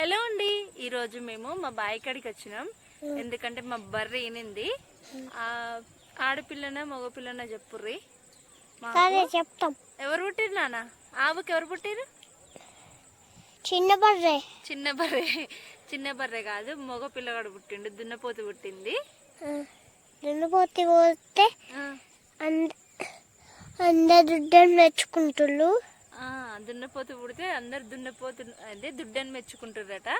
Hello అండి. ఈరోజు మేము మా బావి కాడికి వచ్చినాం. ఎందుకంటే మా బర్రె ఈనింది. ఆడపిల్లన మగపిల్లన చెప్పుర్రి? చెప్తాం. ఎవరు పుట్టిరు నాన్న? ఆవుకి ఎవరు పుట్టిరు చిన్న బర్రె. చిన్న బర్రె. చిన్న బర్రె కాదు మగ పిల్లగాడు పుట్టిండు దున్నపోతు పుట్టింది. దున్నపోతి పోతే అందరు దుడ్డని మెచ్చుకుంటుళ్ళు దున్నపోతు పుడితే అందరు దున్నపోతు అదే దుడ్డని మెచ్చుకుంటారట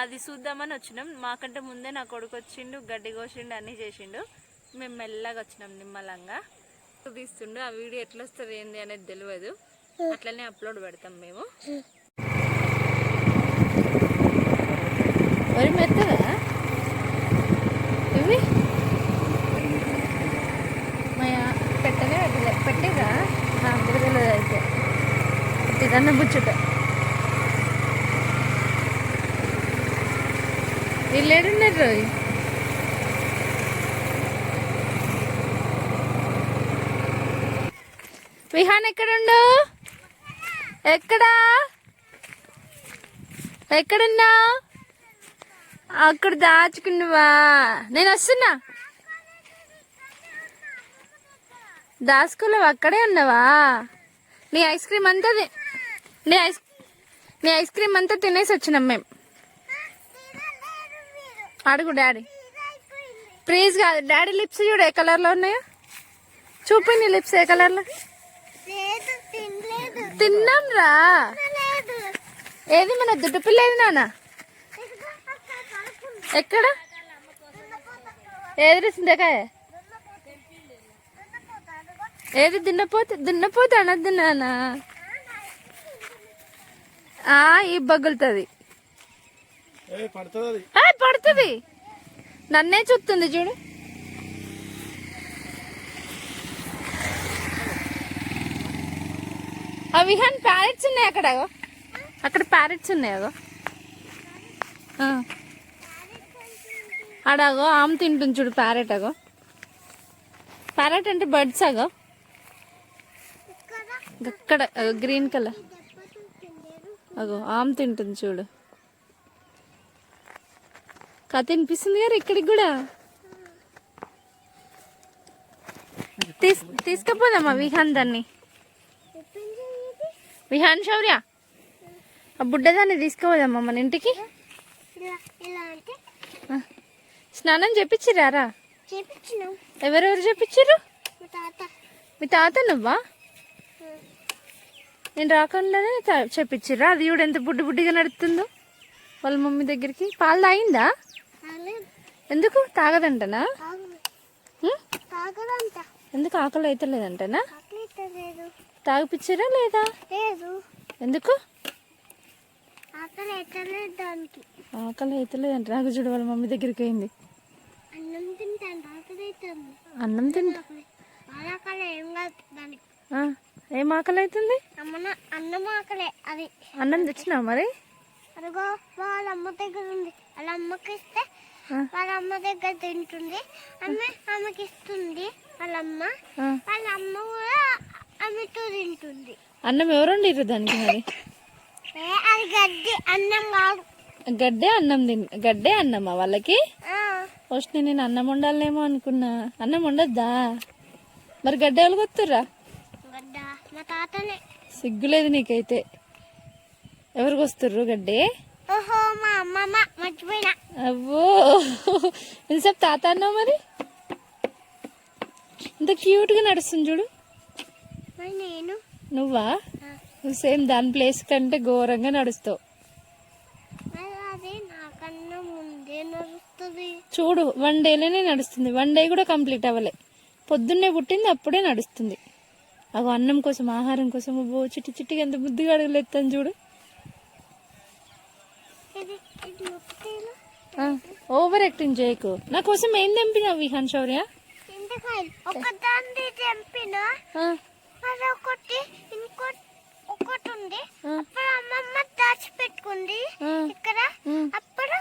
అది చూద్దామని వచ్చినాం. మాకంటే ముందే నా కొడుకు వచ్చిండు గడ్డి కోసిండు అన్ని చేసిండు. మేము మెల్లగా వచ్చినాం నిమ్మలంగా. తీస్తుండు. ఆ వీడియో ఎట్లా వస్తుంది ఏంది అనేది తెలియదు అట్లనే అప్లోడ్ పెడతాం మేము. వరి మెత్తదా? ఇవి మయా పెట్టలే పెట్టలే పెట్టిరా నాకు కూడా తెలియదు అయితే ఇదన్న ముచ్చట వీళ్ళు ఏడున్నారు విహాన్ ఎక్కడుండు? ఎక్కడా? ఎక్కడున్నా? అక్కడ దాచుకున్నావా? నేను వస్తున్నా. దాచుకోలేవు అక్కడే ఉన్నావా? నీ ఐస్ క్రీమ్ అంతా నీ ఐస్ నీ ఐస్ క్రీమ్ అంతా తినేసి వచ్చినాం మేము అడుగు డాడీ. ప్లీజ్ కాదు డాడీ లిప్స్ చూడు ఏ కలర్లో ఉన్నాయో? చూపి నీ లిప్స్ ఏ కలర్లో తిన్నాం రా. ఏది మన దుడ్డు పిల్ల ఏది నాన్న? ఎక్కడ? ఏది రుసిందకాయ ఏది దున్నపోతే దున్నపోతే అనద్దు నానా ఈ బగ్గులుతుంది పడుతుంది పడుతుంది. నన్నే చూస్తుంది చూడు. ఆ విహాన్ ప్యారెట్స్ ఉన్నాయి అక్కడ. అక్కడ ప్యారెట్స్ ఉన్నాయి. ఆడగో ఆమె తింటుంది చూడు ప్యారెట్ అగో. ప్యారెట్ అంటే బర్డ్స్ అగో. అక్కడ గ్రీన్ కలర్ అగో ఆమె తింటుంది చూడు. కథ వినిపిస్తుంది గారు ఇక్కడికి కూడా? తీస్ తీసుకుపోదామా విహాన్ దాన్ని? విహాన్ శౌర్య? ఆ బుడ్డదాన్ని తీసుకుపోదామా మన ఇంటికి. స్నానం చేపించిరారా ఎవరెవరు తాత. మీ తాత నువ్వా? నేను రాకుండానే చేపించిర్రా అది కూడా ఎంత బుడ్డి బుడ్డిగా నడుతుందో. వాళ్ళ మమ్మీ దగ్గరికి. పాలు తాగిందా? ఎందుకు? తాగదంటనా? ఎందుకు ఆకలి అయితే లేదంటనా ఆకలి లేదు? ఎందుకు? ఆకలి అయితే లేదంట నాకు చూడు వాళ్ళ మమ్మీ దగ్గరికి అయింది అన్నం తింటా ఏం ఆకలి అవుతుంది అన్నం ఆకలే అది అన్నం తెచ్చినావు మరి? అదిగో వాళ్ళ అమ్మ దగ్గర ఉంది. వాళ్ళ అమ్మకి ఇస్తే. వాళ్ళ అమ్మ దగ్గర తింటుంది. ఆమె ఆమెకి ఇస్తుంది వాళ్ళ అమ్మ వాళ్ళ అమ్మ కూడా ఆమెతో తింటుంది. అన్నం ఎవరు వండిర్రు దానికి మరి? అది గడ్డి. అన్నం కాదు. గడ్డే అన్నం తిన్ గడ్డే అన్నమా వాళ్ళకి? ఫస్ట్ నేను అన్నం వండాలేమో అనుకున్నా. అన్నం వండొద్దా? మరి గడ్డ ఎవరు కొత్తుర్రా? గడ్డ మా తాతనే సిగ్గులేదు నీకైతే. ఎవరికి వస్తుర్రు గడ్డే? అవ్వో. ఎంతసేపు తాత అన్నావు మరి? ఇంత క్యూట్గా నడుస్తుంది చూడు. నేను? నువ్వా? నువ్వు సేమ్ దాని ప్లేస్ కంటే ఘోరంగా నడుస్తావు. చూడు వన్ డేలోనే నడుస్తుంది. వన్ డే కూడా కంప్లీట్ అవ్వలే. పొద్దున్నే పుట్టింది అప్పుడే నడుస్తుంది. అగో అన్నం కోసం ఆహారం కోసం అబ్బో చిట్టి చిట్టిగా ఎంత బుద్ధిగా అడుగులేస్తాను చూడు. ఓవర్ యాక్టింగ్ చేయకు. నా కోసం ఏం తెంపినావు విహాన్ శౌర్య ఒకటి ఉంది అప్పుడు అమ్మమ్మ దాచిపెట్టుకుంది ఇక్కడ అప్పుడు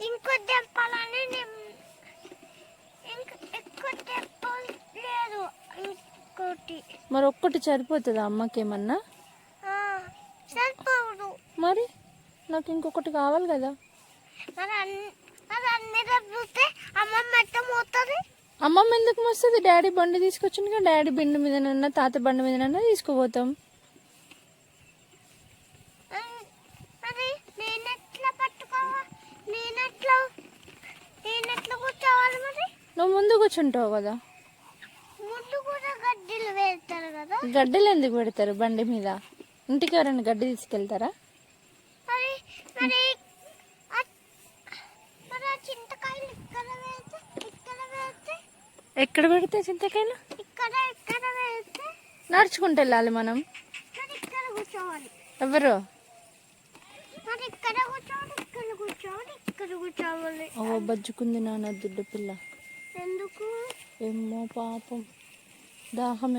ఇంకో దెంపాలని నేను దెంప లేదు ఇంకోటి మరి ఒక్కటి సరిపోతుందా అమ్మకేమన్నా? సరిపోదు. మరి? నాకు ఇంకొకటి కావాలి కదా. అమ్మమ్మ ఎందుకు వస్తుంది డాడీ బండి తీసుకొచ్చింది డాడీ బండి మీదనన్నా తాత బండి మీదనన్నా తీసుకుపోతాం. నువ్వు ముందు కూర్చుంటావు కదా. ముందు గడ్డీలు ఎందుకు పెడతారు బండి మీద? ఇంటికి ఎవరైనా గడ్డి తీసుకెళ్తారా? ఎక్కడ పెడితే చింతకాయలు? నడుచుకుంటూ వెళ్ళాలి మనం. ఎవరు? ఓ బజ్జుకుంది నాన్న దుడ్డు పిల్ల. ఎందుకు? ఏమో పాపం. దాహం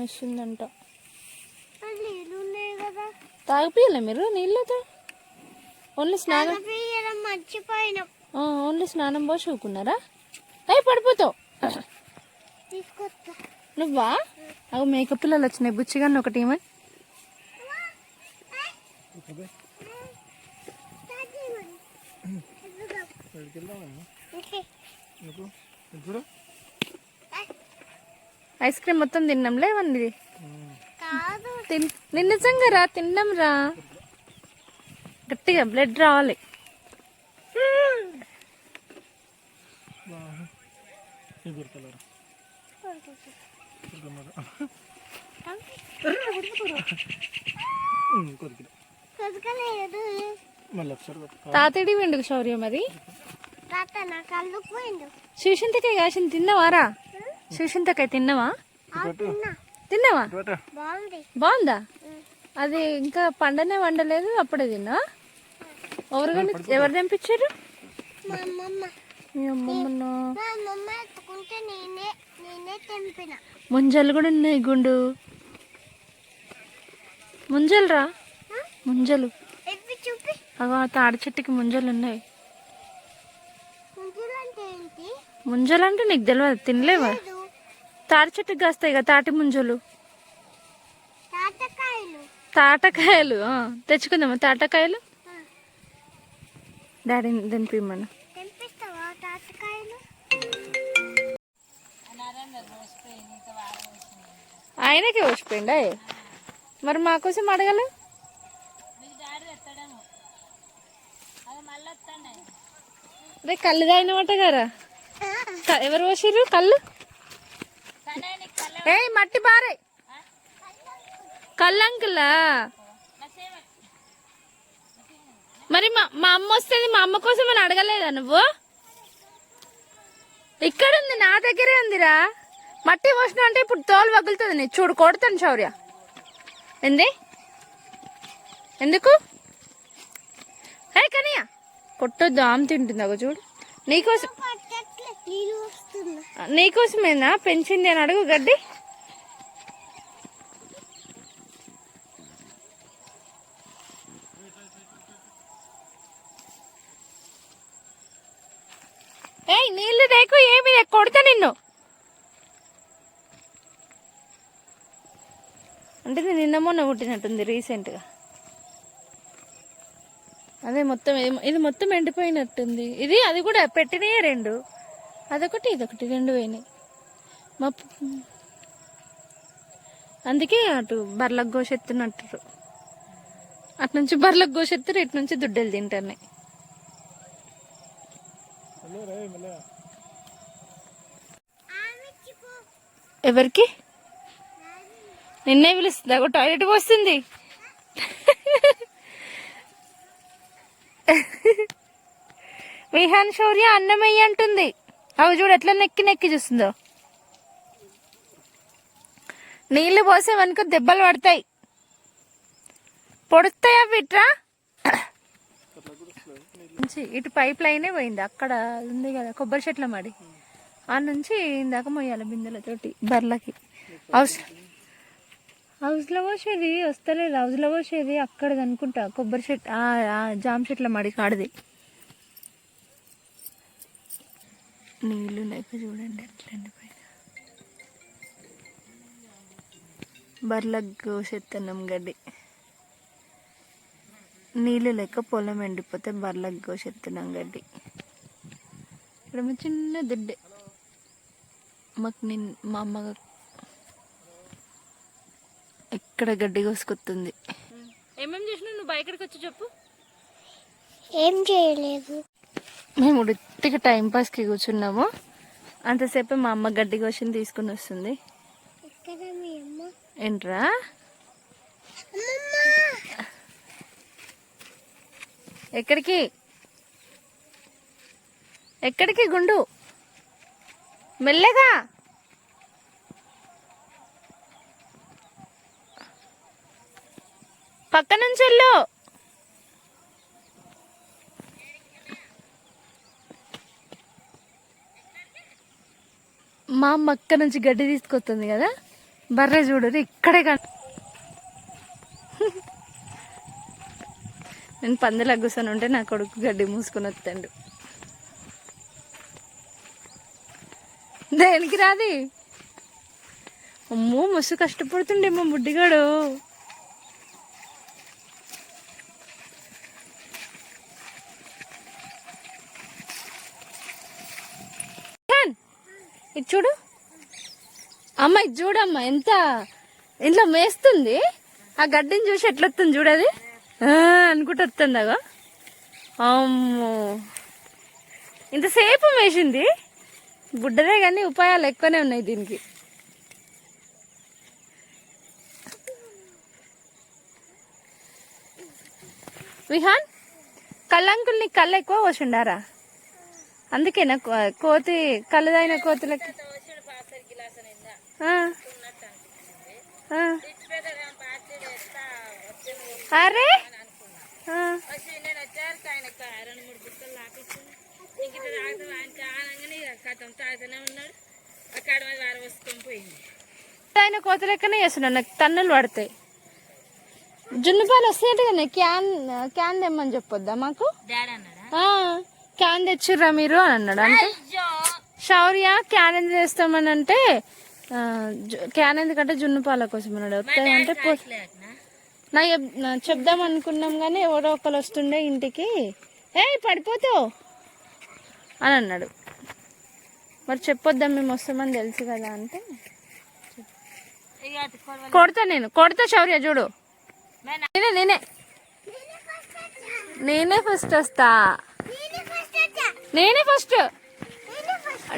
కదా. తాగిపియాలి మీరు? నీళ్ళతో ఓన్లీ స్నానం? మర్చిపోయినాం. ఓన్లీ స్నానం పోసి ఊకున్నారా అయ్యి పడిపోతావు. నువ్వా? అవి మేకప్ పిల్లలు వచ్చినాయి. బుచ్చిగాన్ని ఒకటి ఏమని ఐస్ క్రీమ్ మొత్తం తిన్నాంలే తిన్ నిన్న నిజంగా రా తిన్నాం రా. గట్టిగా బ్లడ్ రావాలి. తాతడి వెండుకు శౌర్యం పోయిండు. శివశంతకాయ కాసిన తిన్నావారా? శివశంతకాయ తిన్నావా? తిన్నావా? బాగుంది. అది ఇంకా పండనే వండలేదు అప్పుడే తిన్నా ఎవరు కానీ ఎవరు తెంపించారు? ముంజలు కూడా ఉన్నాయి గుండు. ముంజలు. రా? ముంజలు అగో ఆ తాడి చెట్టుకి ముంజలు ఉన్నాయి. ముంజలు అంటే నీకు తెలియదు తినలేవా? తాడి చెట్టుకి కాస్తాయి కదా తాటి ముంజలు? తాటకాయలు. తెచ్చుకుందామా తాటకాయలు? దింపిమ్మను తెంపిస్తావా తాతకాయలు ఆయనకే వచ్చిపోయిందా మరి మా కోసం అడగలే? రే కళ్ళు తాగినమాట గారా ఎవరు పోసిర్రు? కళ్ళు? ఏ మట్టి బారే కళ్ళు అంకులా మరి మా మా అమ్మ వస్తుంది మా అమ్మ కోసం అని అడగలేదా నువ్వు? ఇక్కడ ఉంది నా దగ్గరే ఉందిరా. మట్టి పోసిన అంటే ఇప్పుడు తోలు పగులుతుంది నీ చూడు కొడతాను శౌర్య. ఏంది? ఎందుకు? హే కనియా. కొట్టొద్దు ఆమె తింటుంది అగో చూడు. నీకోసం నీకోసమేనా? పెంచింది అని అడుగు గడ్డి ఏయ్ నీళ్ళు రేకు ఏమి రే, కొడతా నిన్ను అంటే నిన్న మొన్న పుట్టినట్టుంది రీసెంట్గా. అదే మొత్తం ఇది మొత్తం ఎండిపోయినట్టుంది. ఇది అది కూడా పెట్టినయే రెండు. అదొకటి ఇదొకటి రెండు పోయినాయి. మా అందుకే అటు బర్లకు గోసెత్తున్నట్టు అటు నుంచి బర్లకు గోసెత్తురు ఇటు నుంచి దుడ్డలు తింటున్నాయి. ఎవరికి? నిన్నే పిలుస్తుంది. అగో టాయిలెట్ పోస్తుంది విహాన్ శౌర్య అన్నం వెయ్యి అంటుంది. అవి చూడు ఎట్లా నెక్కి నెక్కి చూస్తుందో. నీళ్ళు పోసే వెనుక దెబ్బలు పడతాయి. పొడుస్తాయా అవి నుంచి ఇటు పైప్ లైనే పోయింది. అక్కడ ఉంది కదా కొబ్బరి చెట్ల మడి. ఆ నుంచి ఇందాక మొయ్యాలి బిందెలతోటి బర్లకి. అవసరం హౌస్లో పోసేది వస్తలేదు. హౌస్లో పోసేది అక్కడది అనుకుంటా. కొబ్బరి చెట్టు ఆ, జామ చెట్ల మడి కాడిది. నీళ్ళు లేక చూడండి ఎట్లా పైన బర్లకు కోసెత్తన్నాం గడ్డి. నీళ్ళు లేక పొలం ఎండిపోతే బర్లకు కోసెత్తున్నాం గడ్డి. ఇక్కడ మా చిన్న దుడ్డే. మాకు నిన్ మా అమ్మ ఎక్కడ గడ్డి కోసుకొస్తుంది ఏమేమి చేసినావు? నువ్వు బయటకు వచ్చి చెప్పు. ఏం చేయలేదు. మేము ఉత్తిగా టైం పాస్కి కూర్చున్నాము. అంతసేపు మా అమ్మ గడ్డి కోసిన తీసుకుని వస్తుంది. ఇక్కడ మీ అమ్మ. ఏంట్రా? అమ్మమ్మ ఎక్కడికి? ఎక్కడికి గుండు? మెల్లగా? పక్క నుంచి వెళ్ళు మా అమ్మ అక్క నుంచి గడ్డి తీసుకొస్తుంది కదా బర్రె చూడరు ఇక్కడే కన్ నేను పందులు కూర్చొని ఉంటే నా కొడుకు గడ్డి మూసుకొని వస్తాడు. దేనికి రాది? అమ్మో మస్తు కష్టపడుతుండే మా బుడ్డిగాడు ఖాన్, ఇది చూడు అమ్మ ఇది చూడమ్మా ఎంత ఇంట్లో మేస్తుంది? ఆ గడ్డిని చూసి ఎట్లొస్తుంది చూడది అనుకుంటూ వస్తుంది అగో అమ్మో. ఇంతసేపు మేసింది. బుడ్డదే కానీ ఉపాయాలు ఎక్కువనే ఉన్నాయి దీనికి. విహాన్ కళ్ళంకుల్ నీకు కళ్ళు ఎక్కువ పోసిండారా? అందుకేనా కో- కోతి కళ్ళదైన కోతులకి? అరే. ఆయన కోత లెక్కనే చేస్తున్నాడు? నాకు తన్నులు పడతాయి. జున్ను పాలు వస్తాయంట కదా క్యాన్ క్యాన్ తెమ్మని చెప్పొద్దా మాకు? క్యాన్ తెచ్చిర్రా మీరు అని అన్నాడు అంటే? శౌర్య క్యాన్ ఎందుకు తెస్తామని అంటే క్యాన్ ఎందుకంటే జున్ను పాల కోసం అన్నాడు వస్తాయంటే పో నా చెప్- చెప్దాం అనుకున్నాం కానీ ఎవరో ఒకరు వస్తుండే ఇంటికి. ఏ పడిపోతావు! అని అన్నాడు. మరి చెప్పొద్దాం మేము వస్తామని తెలుసు కదా అంటే. కొడతా నేను. కొడతా శౌర్య చూడు. నేనే నేనే. నేనే ఫస్ట్ వస్తా. నేనే ఫస్ట్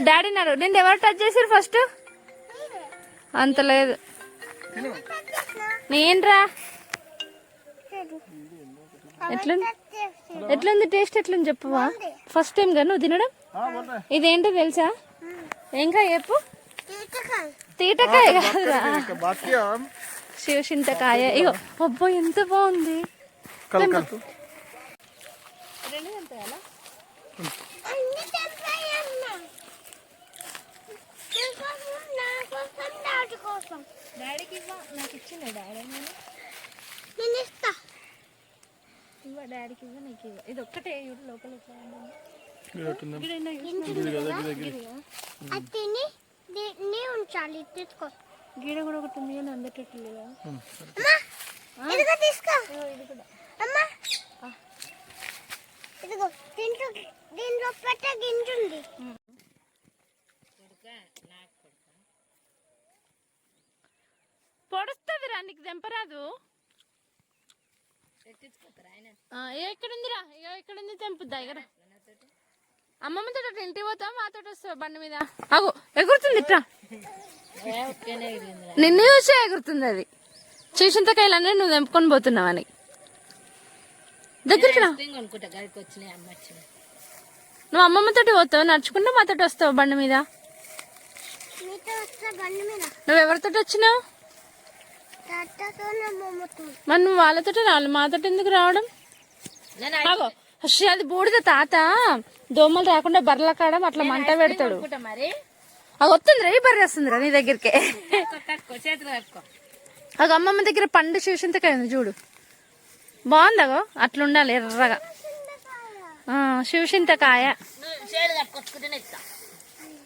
డాడీ అన్నారు నేను ఎవరు టచ్ చేసారు ఫస్ట్ అంత లేదు. నేనురా ఎట్లుంది? ఎట్లుంది టేస్ట్ ఎట్లుంది చెప్పవా? ఫస్ట్ టైం కదా నువ్వు తినడం? ఇదేంటో తెలుసా? ఇంకా చెప్పు? తీటకాయ కాదురా. శివచింతకాయ. ఇగో అబ్బో ఎంత బాగుంది కల్ కల్ రెండు తెంపేయాలా అన్ని తెంపాయమ్మా నీకోసం నా కోసం డాడీ కోసం డాడీకి ఇవ్వ నాకు ఇచ్చిండే డాడీ నేను ఇస్తా ఇవ్వ డాడీకి ఇవ్వ నీకు ఇవ్వ ఇది ఒక్కటే ఇవ్వ లోపల తిని దీన్ని ఉంచాలి తీసుకో గిడ కూడా ఒకటి ఉంది అని అందటట్టు లేదా ఇదిగో తీసుకో ఇది కూడా అమ్మా ఇదిగో దీంట్లో దీంట్లో పెట్ట గింజుంది ఉంది పొడుస్తుంది రా నీకు తెంపరాదు. ఆ, ఏ ఇక్కడ ఉందిరా ఇగో ఇక్కడ ఉంది తెంపుద్దా ఇక్కడ అమ్మమ్మతో అటు ఇంటికి పోతాం మాతో వస్తావు బండి మీద? అగో ఎగురుతుంది ఇట్లా నిన్ను చూసే ఎగురుతుంది అది. చూసింతకాయలన్నీ నువ్వు తెంపుకొని పోతున్నావని దగ్గరికి రా. నువ్వు అమ్మమ్మతోటి పోతావు? నడుచుకుంటూ మాతోటి వస్తావు బండి మీద? నువ్వు ఎవరితో వచ్చినావు? మరి నువ్వు వాళ్ళతో రావాలి. మాతోటి ఎందుకు రావడం? ఆగో, అది బూడిద తాత. దోమలు రాకుండా బర్రెల కాడ అట్లా మంట పెడతాడు. మరి. అది వస్తుంది రా బర్రె వస్తుంది నీ దగ్గరికి. కట్టుకో చేతులు కట్టుకో అది అమ్మమ్మ దగ్గర పండు శివసింతకాయ ఉంది చూడు. బాగుందగో అట్లా ఉండాలి ఎర్రగా. ఇస్తా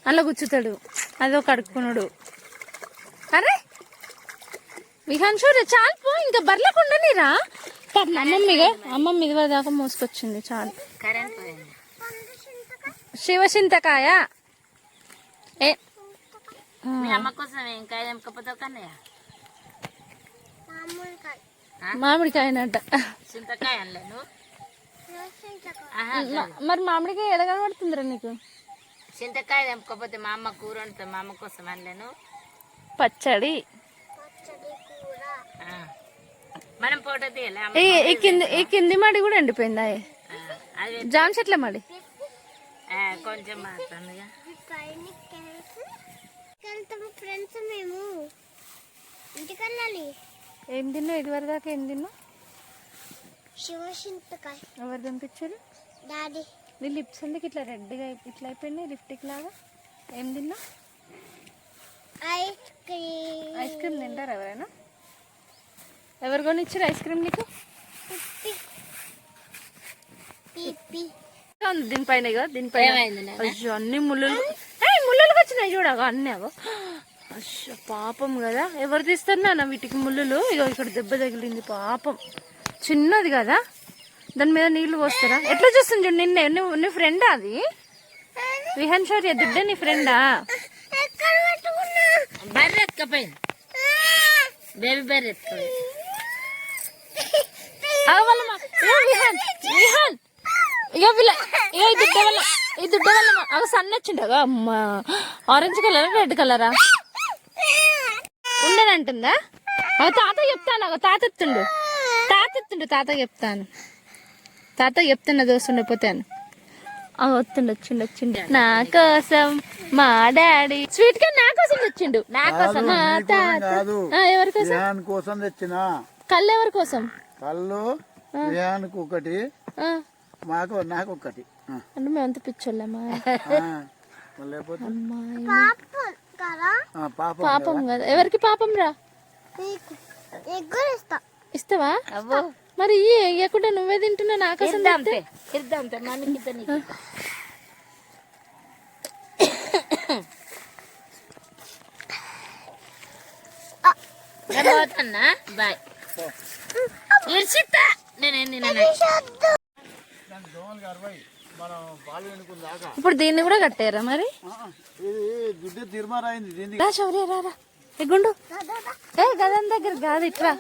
అలా గుచ్చుతాడు. అదో కడుక్కున్నాడు అరే! విహాన్ చూడు చాలు పో ఇంకా బర్లకు ఉండనిరా. అమ్మమ్మిగా అమ్మమ్మ ఇది దాకా మోసుకొచ్చింది చాలు. కరెంట్ పోయింది. శివసింతకాయ ఏ మామిడికాయనట. మరి మామిడికాయ ఎలా కనబడుతుందిరా నీకు? చింతకాయ తెంపకపోతే మా అమ్మ కూర వండుతా మా అమ్మ కోసం అనలే నువ్వు? పచ్చడి. మనం ఫోటో తీయాలి? అమ్మ ఈ కింది ఈ కింది మడి కూడా ఎండిపోయిందా? జామ చెట్ల మడి. ఆ, కొంచెం మాత్రమే ఫ్రెండ్స్ మేము. ఇంటికి వెళ్ళాలి ఏం తిన్నావు? ఇది వరకు దాకా ఏం తిన్నావు? ఎవరు పంపించారు డాడీ. నీ లిప్స్ ఎందుకు ఇట్లా రెడ్గా ఇట్లా అయిపోయినాయి? లిప్టిక్ లాగా? ఏం తిన్నావు? Ice cream. ఐస్ క్రీమ్ తింటారు ఎవరైనా? ఎవరు కొనిచ్చారు ఐస్ క్రీమ్ నీకు? దీనిపైన ఇగో దీనిపైన. ఏమైంది నాన్న? అయ్యో అన్ని ముళ్ళలు. ఏయ్, ముళ్ళలు వచ్చినాయి చూడగా అన్నీ అగో. అయ్యో పాపం కదా. ఎవరు తీస్తారు నాన్న వీటికి ముళ్ళులు? ఇగో ఇక్కడ దెబ్బ తగిలింది పాపం. చిన్నది కదా. దాని మీద నీళ్ళు పోస్తారా? ఎట్లా చూస్తుంది చూడు నిన్నే? నువ్వు నీ ఫ్రెండా అది? విహాన్ శౌర్య దుడ్డ నీ ఫ్రెండా ఎక్కడ పెట్టుకున్నా బర్రె ఎత్తుకపోయింది. బేబీ బర్రె అగవల్ల విహాన్ విహాన్. ఇక వీళ్ళ ఇక ఈ దుడ్డ వల్ల ఈ దుడ్డ వల్ల మా- అగ సన్న వచ్చిండగా అమ్మా ఆరెంజ్ కలరా రెడ్ కలరా? ఉండనంటుందా అగ తాత చెప్తాను అగ తాత ఎత్తుండు తాత ఎత్తుండు తాత చెప్తాను. తాత చెప్తున్నా దోస్తుండే పోతాను అగ వస్తుండు వచ్చిండు వచ్చిండు. నా కోసం మా డాడీ. స్వీట్గా నా కోసం వచ్చిండు నా కోసం ఎవరి కోసం? కోసం తెచ్చిన. కళ్ళు ఎవరి కోసం? కళ్ళు విహాన్కు ఒకటి ఆ, మాకు నాకు ఒకటి. అంటే మేమంతా పిచ్చోళ్ళమా? ఆ. మరి లేకపోతే పాప కదా? ఆ, పాప పాపం కదా. ఎవరికి పాపం రా? ఇస్తావా? మరి ఇయ్యకుండా నువ్వే తింటున్నా నీకు. బాయ్. ఇప్పుడు దీన్ని కూడా కట్టారా మరి? రా శౌర్య రా రా. ఏ గుండు? ఏ గదం దగ్గర కాదు ఇట్రా.